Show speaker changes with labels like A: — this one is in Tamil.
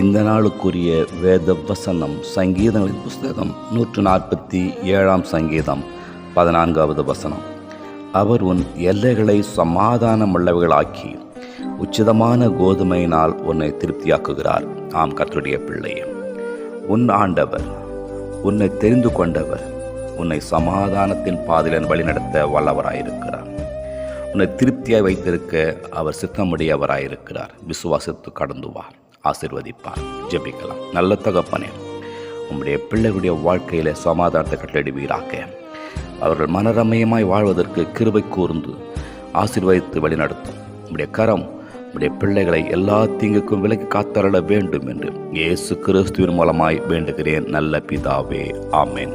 A: இந்த நாளுக்குரிய வேத வசனம் சங்கீதங்களின் புஸ்தகம் நூற்று நாற்பத்தி ஏழாம் சங்கீதம் பதினான்காவது வசனம். அவர் உன் எல்லைகளை சமாதானமுள்ளவர்களாக்கி உச்சிதமான கோதுமையினால் உன்னை திருப்தியாக்குகிறார். ஆம் கத்தருடைய பிள்ளையே. உன் ஆண்டவர் உன்னை தெரிந்து கொண்டவர் உன்னை சமாதானத்தின் பாதையிலன் வழிநடத்த வல்லவராயிருக்கிறார். உன்னை திருப்தியாய் வைத்திருக்க அவர் சித்தமுடையவராயிருக்கிறார். விசுவாசித்து கடந்து வா. ஆசிர்வதிப்பார். ஜெபிக்கலாம். நல்ல தகப்பனே உங்களுடைய பிள்ளைகளுடைய வாழ்க்கையில சமாதானத்தை கட்டளிடுவீராக. அவர்கள் மனரமயமாய் வாழ்வதற்கு கிருபை கூர்ந்து ஆசீர்வதித்து வழிநடத்தும். உம்முடைய கரம் உம்முடைய பிள்ளைகளை எல்லா தீங்குக்கும் விலக்கி காத்தரள வேண்டும் என்று இயேசு கிறிஸ்துவின் மூலமாய் வேண்டுகிறேன். நல்ல பிதாவே ஆமேன்.